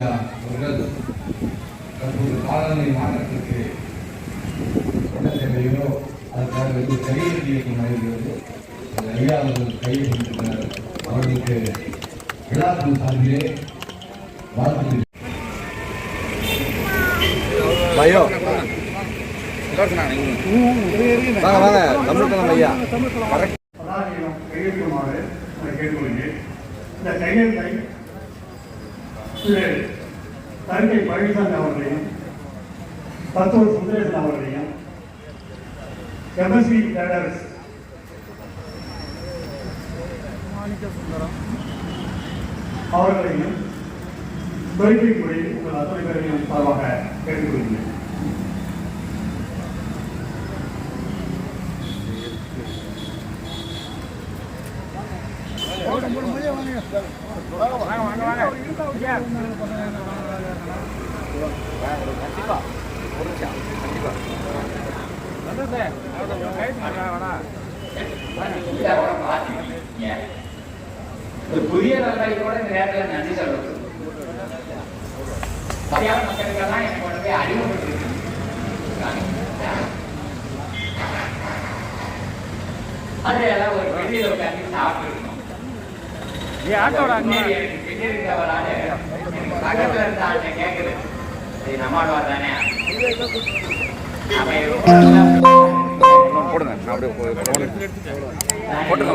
அவர்கள் தற்போது காலநிலை மாற்றத்திற்கு என்ன தேவையோ அதற்காக வந்து கையெழுத்து இயக்கம் நடைபெறுகிறது அது ஐயா அவர்கள் கையெழுத்திருக்கிறார் அவர்களுக்கு விழாக்கள் சார்பிலே வாழ்த்து பையோ வாங்க வாங்க தமிழ் ஐயா கையெழுத்துமாறு அதை கேட்டுக்கொள்கிறேன் இந்த கையெழுத்தை திரு தங்கை பழனிசாமி அவர்களையும் தத்துவ சுந்தரேசன் அவர்களையும் எம்எஸ்வி கேடர்ஸ் அவர்களையும் குறிப்பிடும்படி உங்கள் அத்தனை பேரையும் சார்பாக கேட்டுக்கொள்கிறேன் புதிய தலைமுறையோட இந்த நேரத்தில் நன்றி சொல்றது சரியான மக்களுக்கெல்லாம் எனக்கு கொண்டு போய் அறிமுகப்படுத்திருக்காங்க. அது எல்லாம் ஒரு வெளியில உட்காந்து சாப்பிட்டு இருக்கணும் பின்னாடி எனக்கு பின்னாடி இருந்தவரால எனக்கு பக்கத்துல இருந்த ஆள்கிட்ட நம்மாடுவார் தானே? அவன் போடுங்க நான் அப்படியே போடுங்க போட்டுங்க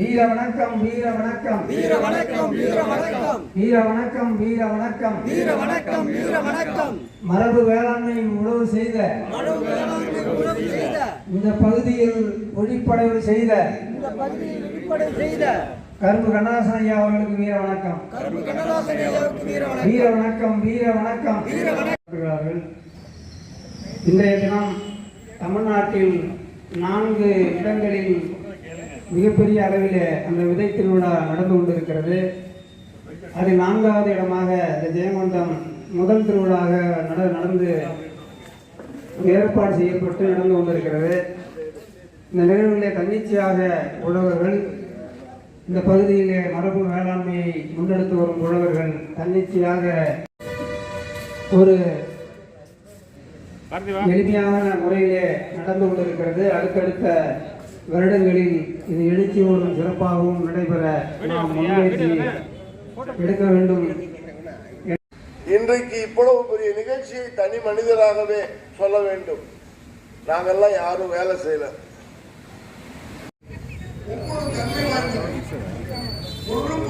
வீர வணக்கம் வீர வணக்கம் வீர வணக்கம் வீர வணக்கம் வீர வணக்கம் வீர வணக்கம் வீர வணக்கம் வீர வணக்கம் மரபு வேளாண்மை உழவு செய்த. இந்த பகுதியில் ஒளிப்படைவு செய்த. கரும்பு கண்ணதாசன் ஐயா அவர்களுக்கு வணக்கம் வீர வணக்கம் வீர வணக்கம் வீர வணக்கம் இன்றைய தினம் தமிழ்நாட்டில் நான்கு இடங்களில் மிகப்பெரிய அளவில் அந்த விதை திருவிழா நடந்து கொண்டிருக்கிறது. அதில் நான்காவது இடமாக இந்த ஜெயங்கொண்டம் முதல் திருவிழாக நட நடந்து ஏற்பாடு செய்யப்பட்டு நடந்து கொண்டிருக்கிறது. இந்த நிகழ்விலே தன்னிச்சையாக உழவர்கள் இந்த பகுதியிலே மரபு வேளாண்மையை முன்னெடுத்து வரும் உழவர்கள் தன்னிச்சையாக ஒரு எளிமையான முறையிலே நடந்து கொண்டிருக்கிறது. அடுத்தடுத்த வருடங்களில் இது எழுச்சியோடும் சிறப்பாகவும் நடைபெற நாம் முன்னேற்றி எடுக்க வேண்டும். இன்றைக்கு இவ்வளவு பெரிய நிகழ்ச்சியை தனி மனிதராகவே சொல்ல வேண்டும். நாங்கெல்லாம் யாரும் வேலை செய்யல. ஒன்றுக்கொன்று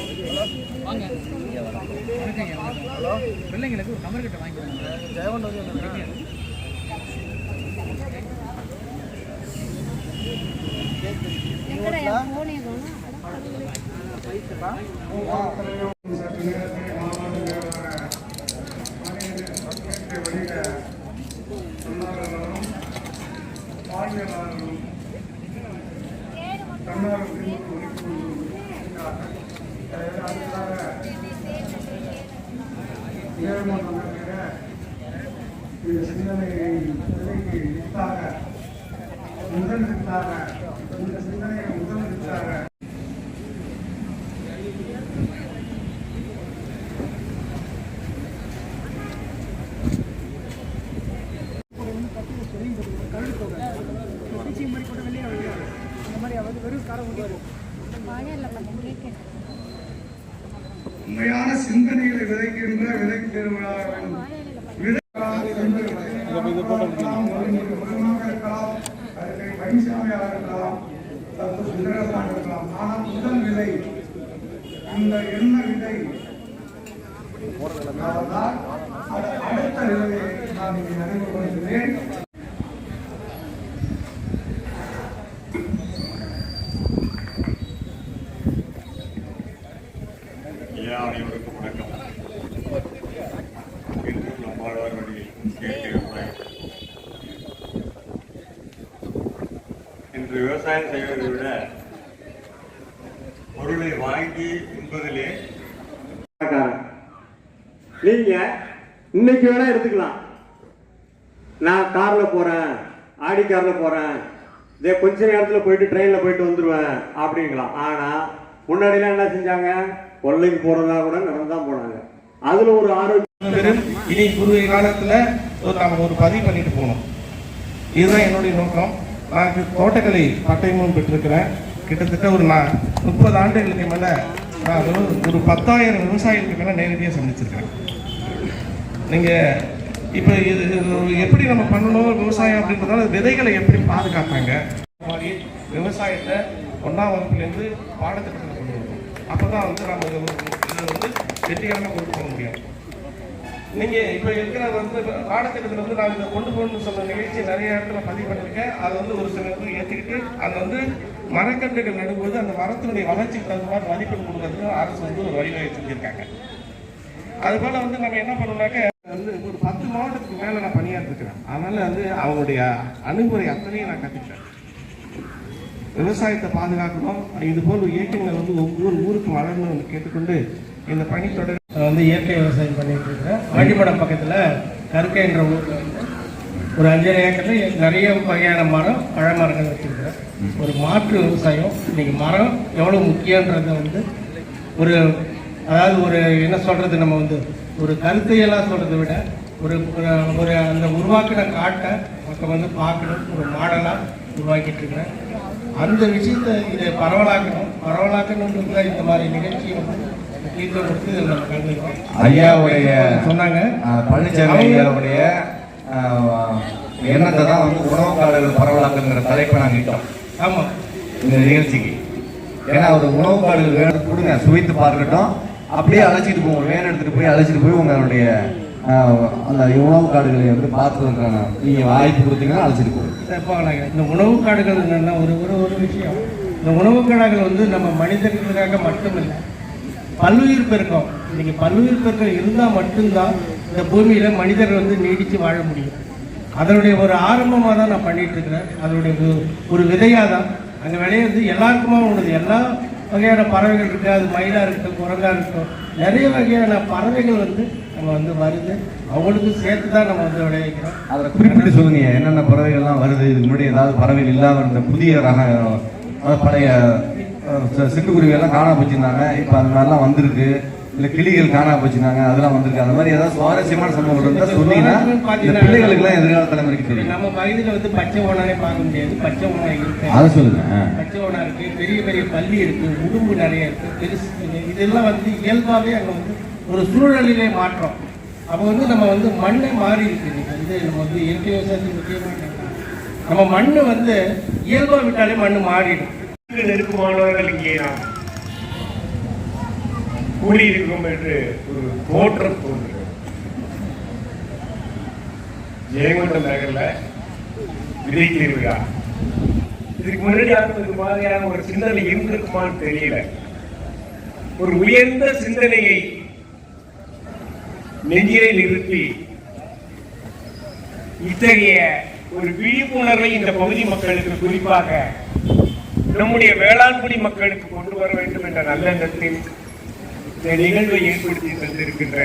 எங்கடா என் ஃபோனே காணோம் சற்று நேரத்தில் மாணவர்களான இந்த சிந்தனையை விலைக்கு வித்தாக முதல் வித்தாக இந்த சிந்தனையை முதல் வித்தாக வாழையில பண்ண கேட்க உண்மையான சிந்தனைகளை விதைக்கின்ற விதைக்கிறவர்களாக வேண்டும். அனைவருக்கும் வணக்கம். இன்று நம்மாழ்வார் வழியில் இன்று விவசாயம் செய்வதை விட பொருளை வாங்கி உண்பதிலே நீங்க இன்னைக்கு வேணா எடுத்துக்கலாம். நான் கார்ல போறேன் ஆடி கார்ல போறேன். இதே கொஞ்ச நேரத்தில் போயிட்டு ட்ரெயின்ல போயிட்டு வந்துருவேன் அப்படிங்களாம் ஆனா முன்னாடிலாம் என்ன செஞ்சாங்க? கொள்ளைக்கு போறதா கூட நடந்துதான் போனாங்க. அதுல ஒரு ஆரோக்கியம் இனி குறுகிய காலத்துல ஒரு நாம ஒரு பதிவு பண்ணிட்டு போகணும். இதுதான் என்னுடைய நோக்கம். நான் தோட்டக்கலை பட்டயமும் பெற்றிருக்கிறேன். கிட்டத்தட்ட ஒரு நான் முப்பது ஆண்டுகளுக்கு மேல நான் ஒரு பத்தாயிரம் விவசாயிகளுக்கு மேல நேரடியாக சந்திச்சிருக்கிறேன். நீங்க இப்போ இது இது எப்படி நம்ம பண்ணணும்? விவசாயம் அப்படின்றதால விதைகளை எப்படி பாதுகாப்பாங்க? இந்த மாதிரி விவசாயத்தை ஒன்றாம் வகுப்புலேருந்து பாடத்திட்டத்தில் அப்போ தான் வந்து நம்ம இதை வந்து வெற்றிகரமாக கொண்டு போக முடியும். நீங்கள் இப்போ இருக்கிற வந்து பாடத்திட்டத்தில் வந்து நான் இதை கொண்டு போகணும்னு சொன்ன நிகழ்ச்சி நிறைய இடத்துல பதிவு பண்ணிருக்கேன் அதை வந்து ஒரு சில இடத்துல ஏற்றுக்கிட்டு அது வந்து மரக்கன்றுகள் நடும்போது அந்த மரத்தினுடைய வளர்ச்சிக்கு தகுந்த மாதிரி மதிப்பெண் கொடுக்கறதுக்கு அரசு வந்து ஒரு வழிவகை செஞ்சுருக்காங்க. அதுபோல் வந்து நம்ம என்ன பண்ணோம்னாக்க வந்து ஒரு பத்து மாவட்டத்துக்கு மேலே நான் பணியாற்றிருக்கிறேன். அதனால் வந்து அவங்களுடைய அணுகுமுறை அத்தனையும் நான் கற்றுக்கிட்டேன் விவசாயத்தை பாதுகாக்கணும். இது போல் இயக்கங்கள் வந்து ஒவ்வொரு ஊருக்கு வளரணும்னு கேட்டுக்கொண்டு இந்த பணி தொடர் நான் வந்து இயற்கை விவசாயம் பண்ணிட்டு இருக்கிறேன். ஆண்டிமடம் பக்கத்தில் கருக்கைன்ற ஊரில் வந்து ஒரு அஞ்சரை ஏக்கரில் நிறைய வகையான மரம் பழ மரங்கள் வச்சுருக்கிறேன். ஒரு மாற்று விவசாயம். இன்றைக்கி மரம் எவ்வளோ முக்கியன்றதை வந்து ஒரு அதாவது ஒரு என்ன சொல்கிறது நம்ம வந்து ஒரு கருத்தையெல்லாம் சொல்கிறத விட ஒரு- ஒரு அந்த உருவாக்கின காட்டை மக்கள் வந்து பார்க்கணும். ஒரு மாடலாக உருவாக்கிட்டு இருக்கிறேன். அந்த விஷயத்தை இதை பரவலாக்கணும். பரவலாக்கணுன்றதுல இந்த மாதிரி நிகழ்ச்சியை வந்து ஐயாவுடைய சொன்னாங்க. பழனிசாமி ஐயாவுடைய எண்ணத்தை தான் வந்து உணவு காடுகள் பரவலாக்குங்கிற தலைப்பை நாங்கள் இட்டோம். ஆமாம் இந்த நிகழ்ச்சிக்கு. ஏன்னா ஒரு உணவு காடுகள் வேணும் கொடுங்க சுவைத்து பார்க்கட்டும். அப்படியே அழைச்சிட்டு போங்க வேன் எடுத்துட்டு போய் அழைச்சிட்டு போய் உங்களுடைய அந்த உணவு காடுகளை வந்து பார்த்துருக்காங்க நீங்கள் வாய்ப்பு கொடுத்தீங்கன்னா அழைச்சிட்டு போங்க. இந்த உணவு காடுகள் என்னன்னா ஒரு ஒரு ஒரு விஷயம். இந்த உணவு காடுகள் வந்து நம்ம மனிதர்களுக்காக மட்டுமில்லை பல்லுயிர் பெருக்கம். இன்றைக்கி பல்லுயிர் பெருக்கம் இருந்தால் மட்டும்தான் இந்த பூமியில் மனிதர் வந்து நீடித்து வாழ முடியும். அதனுடைய ஒரு ஆரம்பமாக தான் நான் பண்ணிகிட்ருக்கிறேன் அதனுடைய ஒரு- ஒரு விதையாக தான். அங்கே விளையிறது எல்லாருக்குமா உள்ளது. எல்லா வகையான பறவைகள் இருக்குது அது மயிலாக இருக்கட்டும் குரங்காக இருக்கட்டும் நிறைய வகையான பறவைகள் வந்து நம்ம வந்து வருது. அவங்களுக்கும் சேர்த்து தான் நம்ம வந்து விளைவிக்கிறோம். அதில் குறிப்பிட்டு சொல்லுங்க என்னென்ன பறவைகள்லாம் வருது? இதுக்கு முன்னாடி ஏதாவது பறவைகள் இல்லாமல் இருந்த புதிய ரக பழைய சிட்டுக்குருவியெல்லாம் சி- சிட்டுக்குருவி இப்போ அந்த மாதிரிலாம் வந்திருக்கு. இல்லை கிளிகள் காணாம போச்சிருந்தாங்க அதெல்லாம் வந்திருக்கு. அந்த மாதிரி ஏதாவது சுவாரஸ்யமான சம்பவங்கள் இருந்தால் சொன்னீங்கன்னா இந்த பிள்ளைகளுக்குலாம் எதிர்கால தலைமுறைக்கு தெரியும் நம்ம பகுதியில் வந்து பச்சை ஓனானே பார்க்க முடியாது. பச்சை ஓனா இருக்கு. அதை சொல்லுங்க. பச்சை ஓனா இருக்கு பெரிய பெரிய பள்ளி இருக்கு உடும்பு நிறைய இருக்கு பெருசு இதெல்லாம் வந்து இயல்பாகவே அங்கே வந்து ஒரு சூழலிலே மாற்றம். அப்போ வந்து நம்ம வந்து மண்ணே மாறி இருக்கு. வந்து நம்ம வந்து இயற்கை விவசாயத்துக்கு முக்கியமான என்னன்னா, நம்ம மண் வந்து இயல்பா விட்டாலே மண் மாறிடும். நெருக்கமானவர்கள் இங்கே நாம் கூடியிருக்கும் என்று ஒரு தோற்றம் தோன்றுகிறது. ஜெயங்கொண்டம் நகர்ல விதை திருவிழா இதுக்கு முன்னாடி இது மாதிரியான ஒரு சிந்தனை இருந்திருக்குமான்னு தெரியல. ஒரு உயர்ந்த சிந்தனையை நெஞ்சிலே நிறுத்தி இத்தகைய ஒரு விழிப்புணர்வை இந்த பகுதி மக்களுக்கு குறிப்பாக நம்முடைய வேளாண்குடி மக்களுக்கு கொண்டு வர வேண்டும் என்ற நல்ல எண்ணத்தில் இந்த நிகழ்வை ஏற்படுத்தி தந்திருக்கின்ற